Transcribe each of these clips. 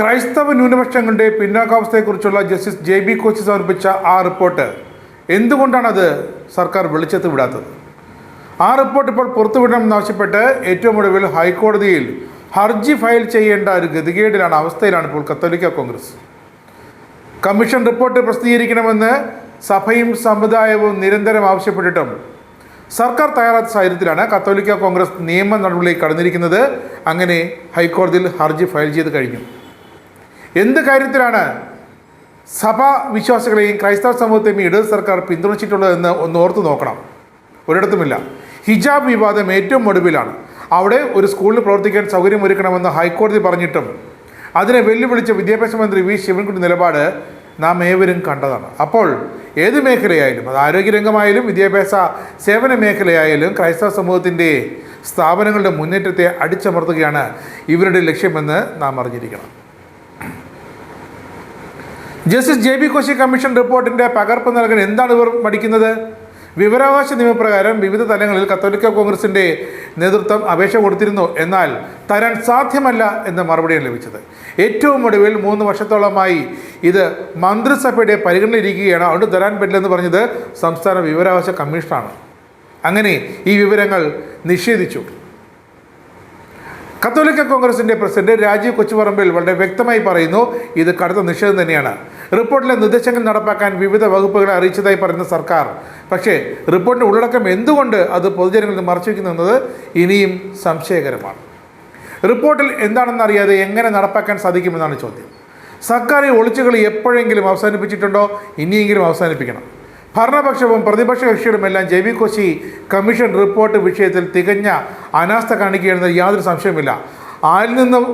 ക്രൈസ്തവ ന്യൂനപക്ഷങ്ങളുടെ പിന്നാക്കാവസ്ഥയെക്കുറിച്ചുള്ള ജസ്റ്റിസ് ജെ ബി കോച്ചി സമർപ്പിച്ച ആ റിപ്പോർട്ട് എന്തുകൊണ്ടാണത് സർക്കാർ വെളിച്ചത്ത് വിടാത്തത്? ആ റിപ്പോർട്ട് ഇപ്പോൾ പുറത്തുവിടണമെന്നാവശ്യപ്പെട്ട് ഏറ്റവും ഒടുവിൽ ഹൈക്കോടതിയിൽ ഹർജി ഫയൽ ചെയ്യേണ്ട ഒരു ഗതികേടിലാണ് അവസ്ഥയിലാണ് ഇപ്പോൾ കത്തോലിക്ക കോൺഗ്രസ്. കമ്മീഷൻ റിപ്പോർട്ട് പ്രസിദ്ധീകരിക്കണമെന്ന് സഭയും സമുദായവും നിരന്തരം ആവശ്യപ്പെട്ടിട്ടും സർക്കാർ തയ്യാറാത്ത സാഹചര്യത്തിലാണ് കത്തോലിക്ക കോൺഗ്രസ് നിയമ നടപടിയിലേക്ക് കടന്നിരിക്കുന്നത്. അങ്ങനെ ഹൈക്കോടതിയിൽ ഹർജി ഫയൽ ചെയ്ത് കഴിഞ്ഞു. എന്ത് കാര്യത്തിലാണ് സഭാ വിശ്വാസികളെയും ക്രൈസ്തവ സമൂഹത്തെയും ഇടത് സർക്കാർ പിന്തുണച്ചിട്ടുള്ളതെന്ന് ഒന്ന് ഓർത്തു നോക്കണം. ഒരിടത്തുമില്ല. ഹിജാബ് വിവാദം ഏറ്റവും ഒടുവിലാണ്. അവിടെ ഒരു സ്കൂളിൽ പ്രവർത്തിക്കാൻ സൗകര്യമൊരുക്കണമെന്ന് ഹൈക്കോടതി പറഞ്ഞിട്ടും അതിനെ വെല്ലുവിളിച്ച വിദ്യാഭ്യാസ മന്ത്രി വി. ശിവൻകുട്ടി നിലപാട് നാം ഏവരും കണ്ടതാണ്. അപ്പോൾ ഏത് മേഖലയായാലും അത് ആരോഗ്യരംഗമായാലും വിദ്യാഭ്യാസ സേവന മേഖലയായാലും ക്രൈസ്തവ സമൂഹത്തിന്റെ സ്ഥാപനങ്ങളുടെ മുന്നേറ്റത്തെ അടിച്ചമർത്തുകയാണ് ഇവരുടെ ലക്ഷ്യമെന്ന് നാം അറിഞ്ഞിരിക്കണം. Justice J B Koshy commission റിപ്പോർട്ടിന്റെ പകർപ്പ് നൽകാൻ എന്താണ് ഇവർ മടിക്കുന്നത്? വിവരാവകാശ നിയമപ്രകാരം വിവിധ തലങ്ങളിൽ കത്തോലിക്ക കോൺഗ്രസിന്റെ നേതൃത്വം അപേക്ഷ കൊടുത്തിരുന്നു. എന്നാൽ തരാൻ സാധ്യമല്ല എന്ന മറുപടിയാണ് ലഭിച്ചത്. ഏറ്റവും ഒടുവിൽ മൂന്ന് വർഷത്തോളമായി ഇത് മന്ത്രിസഭയുടെ പരിഗണനയിരിക്കുകയാണ് അതുകൊണ്ട് തരാൻ പറ്റില്ലെന്ന് പറഞ്ഞത് സംസ്ഥാന വിവരാവകാശ കമ്മീഷനാണ്. അങ്ങനെ ഈ വിവരങ്ങൾ നിഷേധിച്ചു. കത്തോലിക്ക കോൺഗ്രസിന്റെ പ്രസിഡന്റ് രാജീവ് കൊച്ചുപറമ്പിൽ വളരെ വ്യക്തമായി പറയുന്നു ഇത് കടുത്ത നിഷേധം തന്നെയാണ്. റിപ്പോർട്ടിലെ നിർദ്ദേശങ്ങൾ നടപ്പാക്കാൻ വിവിധ വകുപ്പുകളെ അറിയിച്ചതായി പറയുന്ന സർക്കാർ. പക്ഷേ റിപ്പോർട്ടിന്റെ ഉള്ളടക്കം എന്തുകൊണ്ട് അത് പൊതുജനങ്ങളിൽ മറച്ചുവെക്കുന്നത് ഇനിയും സംശയകരമാണ്. റിപ്പോർട്ടിൽ എന്താണെന്നറിയാതെ എങ്ങനെ നടപ്പാക്കാൻ സാധിക്കുമെന്നാണ് ചോദ്യം. സർക്കാർ ഈ ഒളിച്ചുകളി എപ്പോഴെങ്കിലും അവസാനിപ്പിച്ചിട്ടുണ്ടോ? ഇനിയെങ്കിലും അവസാനിപ്പിക്കണം. ഭരണപക്ഷവും പ്രതിപക്ഷ കക്ഷികളുമെല്ലാം J V Koshy commission report വിഷയത്തിൽ തികഞ്ഞ അനാസ്ഥ കാണിക്കുകയാണെന്ന് യാതൊരു സംശയമില്ല ആരിൽ നിന്നും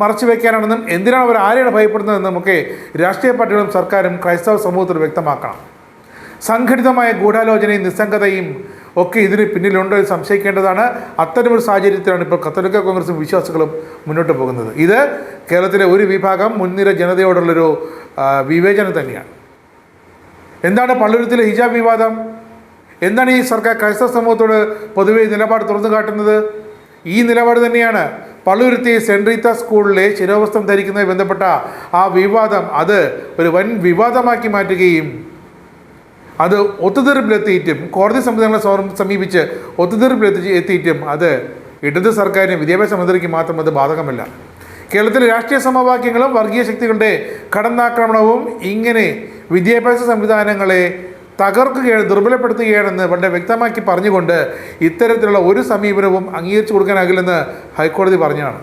മറച്ചു വയ്ക്കാനാണെന്നും എന്തിനാണ് അവർ ആരെയാണ് ഭയപ്പെടുന്നതെന്നും ഒക്കെ രാഷ്ട്രീയ പാർട്ടികളും സർക്കാരും ക്രൈസ്തവ സമൂഹത്തിൽ വ്യക്തമാക്കണം. സംഘടിതമായ ഗൂഢാലോചനയും നിസ്സംഗതയും ഒക്കെ ഇതിന് പിന്നിലുണ്ടോ എന്ന് സംശയിക്കേണ്ടതാണ്. അത്തരമൊരു സാഹചര്യത്തിലാണ് ഇപ്പോൾ കത്തോലിക്ക കോൺഗ്രസും വിശ്വാസികളും മുന്നോട്ട് പോകുന്നത്. ഇത് കേരളത്തിലെ ഒരു വിഭാഗം മുൻനിര ജനതയോടുള്ളൊരു വിവേചനം തന്നെയാണ്. എന്താണ് പള്ളുരുത്തിലെ ഹിജാബ് വിവാദം? എന്താണ് ഈ സർക്കാർ ക്രൈസ്തവ സമൂഹത്തോട് പൊതുവെ നിലപാട് തുറന്നു കാട്ടുന്നത്? ഈ നിലപാട് തന്നെയാണ് പള്ളുരുത്തി സെന്റ് റീത്ത സ്കൂളിലെ ശിരോവസ്ത്രം ധരിക്കുന്നതുമായി ബന്ധപ്പെട്ട ആ വിവാദം അത് ഒരു വൻ വിവാദമാക്കി മാറ്റുകയും അത് ഒത്തുതീർപ്പിലെത്തിയിട്ടും കോടതി സംവിധാനങ്ങളെ സമ- സമീപിച്ച് ഒത്തുതീർപ്പിലെത്തി എത്തിയിട്ടും അത് ഇടത് സർക്കാരിന് വിദ്യാഭ്യാസ മന്ത്രിക്ക് മാത്രം അത് ബാധകമല്ല. കേരളത്തിലെ രാഷ്ട്രീയ സമവാക്യങ്ങളും വർഗീയ ശക്തികളുടെ കടന്നാക്രമണവും ഇങ്ങനെ വിദ്യാഭ്യാസ സംവിധാനങ്ങളെ തകർക്കുകയാണ് ദുർബലപ്പെടുത്തുകയാണെന്ന് വളരെ വ്യക്തമാക്കി പറഞ്ഞുകൊണ്ട് ഇത്തരത്തിലുള്ള ഒരു സമീപനവും അംഗീകരിച്ചു കൊടുക്കാനാകില്ലെന്ന് ഹൈക്കോടതി പറഞ്ഞതാണ്.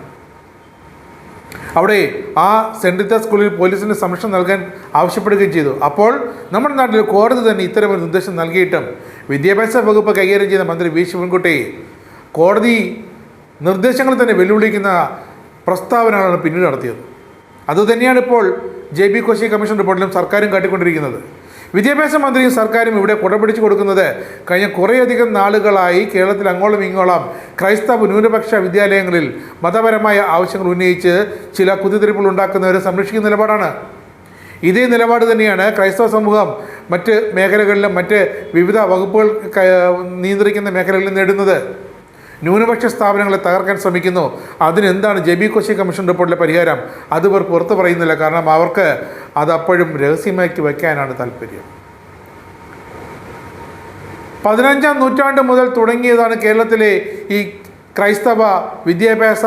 അവിടെ ആ സെൻട്രിത്ത സ്കൂളിൽ പോലീസിന് സംരക്ഷണം നൽകാൻ ആവശ്യപ്പെടുകയും ചെയ്തു. അപ്പോൾ നമ്മുടെ നാട്ടിൽ കോടതി തന്നെ ഇത്തരമൊരു നിർദ്ദേശം നൽകിയിട്ടും വിദ്യാഭ്യാസ വകുപ്പ് കൈകാര്യം ചെയ്ത മന്ത്രി വി. ശിവൻകുട്ടി കോടതി നിർദ്ദേശങ്ങൾ തന്നെ വെല്ലുവിളിക്കുന്ന പ്രസ്താവനകളാണ് പിന്നീട് നടത്തിയത്. അതുതന്നെയാണ് ഇപ്പോൾ ജെ ബി കോശി കമ്മീഷൻ റിപ്പോർട്ടിലും സർക്കാരും കാട്ടിക്കൊണ്ടിരിക്കുന്നത്. വിദ്യാഭ്യാസ മന്ത്രിയും സർക്കാരും ഇവിടെ കുടപിടിച്ച് കൊടുക്കുന്നത് കഴിഞ്ഞ കുറേയധികം നാളുകളായി കേരളത്തിൽ അങ്ങോളം ഇങ്ങോളം ക്രൈസ്തവ ന്യൂനപക്ഷ വിദ്യാലയങ്ങളിൽ മതപരമായ ആവശ്യങ്ങൾ ഉന്നയിച്ച് ചില കുത്തിത്തിരിപ്പുകൾ ഉണ്ടാക്കുന്നവരെ സംരക്ഷിക്കുന്ന നിലപാടാണ്. ഇതേ നിലപാട് തന്നെയാണ് ക്രൈസ്തവ സമൂഹം മറ്റ് മേഖലകളിലും മറ്റ് വിവിധ വകുപ്പുകൾ നിയന്ത്രിക്കുന്ന മേഖലകളിൽ നേടുന്നത്. ന്യൂനപക്ഷ സ്ഥാപനങ്ങളെ തകർക്കാൻ ശ്രമിക്കുന്നു. അതിനെന്താണ് ജെ ബി കോശി കമ്മീഷൻ റിപ്പോർട്ടിലെ പരിഹാരം? അത് ഇവർ പുറത്തു പറയുന്നില്ല. കാരണം അവർക്ക് അത് അപ്പോഴും രഹസ്യമാക്കി വയ്ക്കാനാണ് താല്പര്യം. പതിനഞ്ചാം നൂറ്റാണ്ട് മുതൽ തുടങ്ങിയതാണ് കേരളത്തിലെ ഈ ക്രൈസ്തവ വിദ്യാഭ്യാസ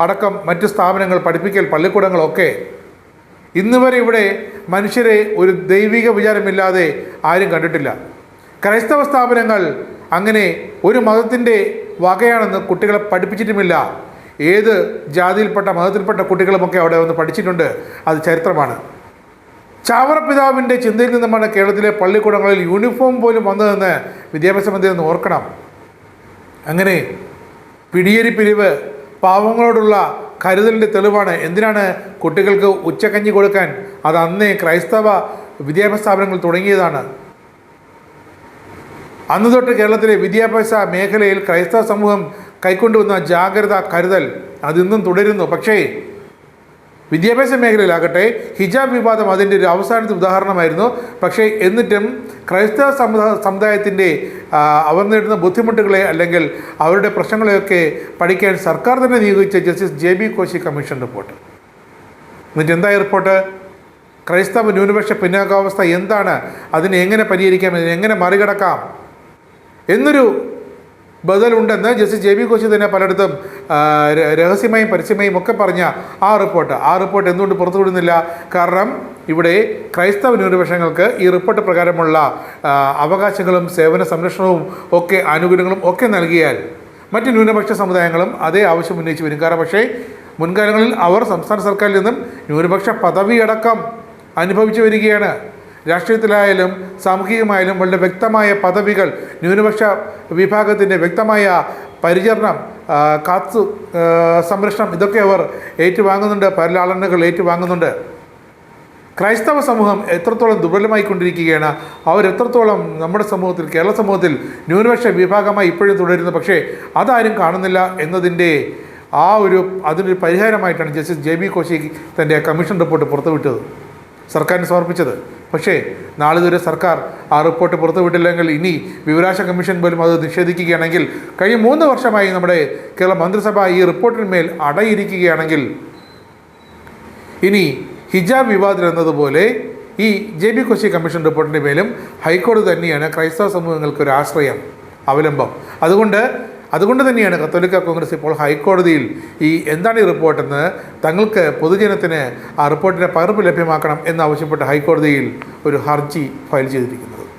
അടക്കം മറ്റ് സ്ഥാപനങ്ങൾ പഠിപ്പിക്കൽ പള്ളിക്കൂടങ്ങളൊക്കെ ഇന്ന് വരെ ഇവിടെ മനുഷ്യരെ ഒരു ദൈവിക വിചാരമില്ലാതെ ആരും കണ്ടിട്ടില്ല. ക്രൈസ്തവ സ്ഥാപനങ്ങൾ അങ്ങനെ ഒരു മതത്തിന്റെ വകയാണെന്ന് കുട്ടികളെ പഠിപ്പിച്ചിട്ടുമില്ല. ഏത് ജാതിയിൽപ്പെട്ട മതത്തിൽപ്പെട്ട കുട്ടികളുമൊക്കെ അവിടെ വന്ന് പഠിച്ചിട്ടുണ്ട്. അത് ചരിത്രമാണ്. ചാവറ പിതാവിന്റെ ചിന്തയിൽ നിന്നുമാണ് കേരളത്തിലെ പള്ളിക്കൂടങ്ങളിൽ യൂണിഫോം പോലും വന്നതെന്ന് വിദ്യാഭ്യാസ മന്ത്രി ഒന്ന് ഓർക്കണം. അങ്ങനെ പിടിയേരി പിരിവ് പാവങ്ങളോടുള്ള കരുതലിന്റെ തെളിവാണ്. എന്തിനാണ് കുട്ടികൾക്ക് ഉച്ചക്കഞ്ഞി കൊടുക്കാൻ? അത് അന്നേ ക്രൈസ്തവ വിദ്യാഭ്യാസ സ്ഥാപനങ്ങൾ തുടങ്ങിയതാണ്. അന്ന് തൊട്ട് കേരളത്തിലെ വിദ്യാഭ്യാസ മേഖലയിൽ ക്രൈസ്തവ സമൂഹം കൈക്കൊണ്ടുവന്ന ജാഗ്രത കരുതൽ അതിന്നും തുടരുന്നു. പക്ഷേ വിദ്യാഭ്യാസ മേഖലയിലാകട്ടെ ഹിജാബ് വിവാദം അതിന്റെ ഒരു അവസാനത്തെ ഉദാഹരണമായിരുന്നു. പക്ഷേ എന്നിട്ടും ക്രൈസ്തവ സമുദായ സമുദായത്തിന്റെ അവർ നേരിടുന്ന ബുദ്ധിമുട്ടുകളെ അല്ലെങ്കിൽ അവരുടെ പ്രശ്നങ്ങളെയൊക്കെ പഠിക്കാൻ സർക്കാർ തന്നെ നിയോഗിച്ച justice J B Koshy commission report. എന്നിട്ട് എന്തായി റിപ്പോർട്ട്? ക്രൈസ്തവ ന്യൂനപക്ഷ പിന്നാക്കാവസ്ഥ എന്താണ്? അതിനെ എങ്ങനെ പരിഹരിക്കാം? ഇതിനെ എങ്ങനെ മറികടക്കാം? എന്നൊരു ബദലുണ്ടെന്ന് ജസ്റ്റിസ് ജെ ബി കോശി തന്നെ പലയിടത്തും രഹസ്യമായും പരസ്യമായും ഒക്കെ പറഞ്ഞ ആ റിപ്പോർട്ട്. ആ റിപ്പോർട്ട് എന്തുകൊണ്ട് പുറത്തുവിടുന്നില്ല? കാരണം ഇവിടെ ക്രൈസ്തവ ന്യൂനപക്ഷങ്ങൾക്ക് ഈ റിപ്പോർട്ട് പ്രകാരമുള്ള അവകാശങ്ങളും സേവന സംരക്ഷണവും ഒക്കെ ആനുകൂല്യങ്ങളും ഒക്കെ നൽകിയാൽ മറ്റ് ന്യൂനപക്ഷ സമുദായങ്ങളും അതേ ആവശ്യം ഉന്നയിച്ച് വരും. കാരണം പക്ഷേ മുൻകാലങ്ങളിൽ അവർ സംസ്ഥാന സർക്കാരിൽ നിന്നും ന്യൂനപക്ഷ പദവിയടക്കം അനുഭവിച്ചു വരികയാണ്. രാഷ്ട്രീയത്തിലായാലും സാമൂഹികമായാലും വളരെ വ്യക്തമായ പദവികൾ ന്യൂനപക്ഷ വിഭാഗത്തിന്റെ വ്യക്തമായ പരിചരണം കാത്തു സംരക്ഷണം ഇതൊക്കെ അവർ ഏറ്റുവാങ്ങുന്നുണ്ട് പരിലാളനകൾ ഏറ്റുവാങ്ങുന്നുണ്ട്. ക്രൈസ്തവ സമൂഹം എത്രത്തോളം ദുർബലമായി കൊണ്ടിരിക്കുകയാണ് അവരെത്രത്തോളം നമ്മുടെ സമൂഹത്തിൽ കേരള സമൂഹത്തിൽ ന്യൂനപക്ഷ വിഭാഗമായി ഇപ്പോഴും തുടരുന്നു. പക്ഷേ അതാരും കാണുന്നില്ല എന്നതിന്റെ ആ ഒരു അതിനൊരു പരിഹാരമായിട്ടാണ് ജസ്റ്റിസ് ജെ ബി കോശി തന്റെ കമ്മീഷൻ റിപ്പോർട്ട് പുറത്തുവിട്ടത് സർക്കാരിന് സമർപ്പിച്ചത്. പക്ഷേ നാളിതുവരെ സർക്കാർ ആ റിപ്പോർട്ട് പുറത്തുവിട്ടില്ലെങ്കിൽ ഇനി വിവരാശ കമ്മീഷൻ പോലും അത് നിഷേധിക്കുകയാണെങ്കിൽ കഴിഞ്ഞ മൂന്ന് വർഷമായി നമ്മുടെ കേരള മന്ത്രിസഭ ഈ റിപ്പോർട്ടിന്മേൽ അടയിരിക്കുകയാണെങ്കിൽ ഇനി ഹിജാബ് വിവാദം എന്നതുപോലെ ഈ ജെ ബി കൊച്ചി കമ്മീഷൻ റിപ്പോർട്ടിന്റെ മേലും ഹൈക്കോടതി തന്നെയാണ് ക്രൈസ്തവ സമൂഹങ്ങൾക്ക് ഒരു ആശ്രയം അവലംബം. അതുകൊണ്ട് അതുകൊണ്ട് തന്നെയാണ് കത്തോലിക്ക കോൺഗ്രസ് ഇപ്പോൾ ഹൈക്കോടതിയിൽ ഈ എന്താണ് ഈ റിപ്പോർട്ടെന്ന് തങ്ങൾക്ക് പൊതുജനത്തിന് ആ റിപ്പോർട്ടിന്റെ പകർപ്പ് ലഭ്യമാക്കണം എന്നാവശ്യപ്പെട്ട് ഹൈക്കോടതിയിൽ ഒരു ഹർജി ഫയൽ ചെയ്തിരിക്കുന്നത്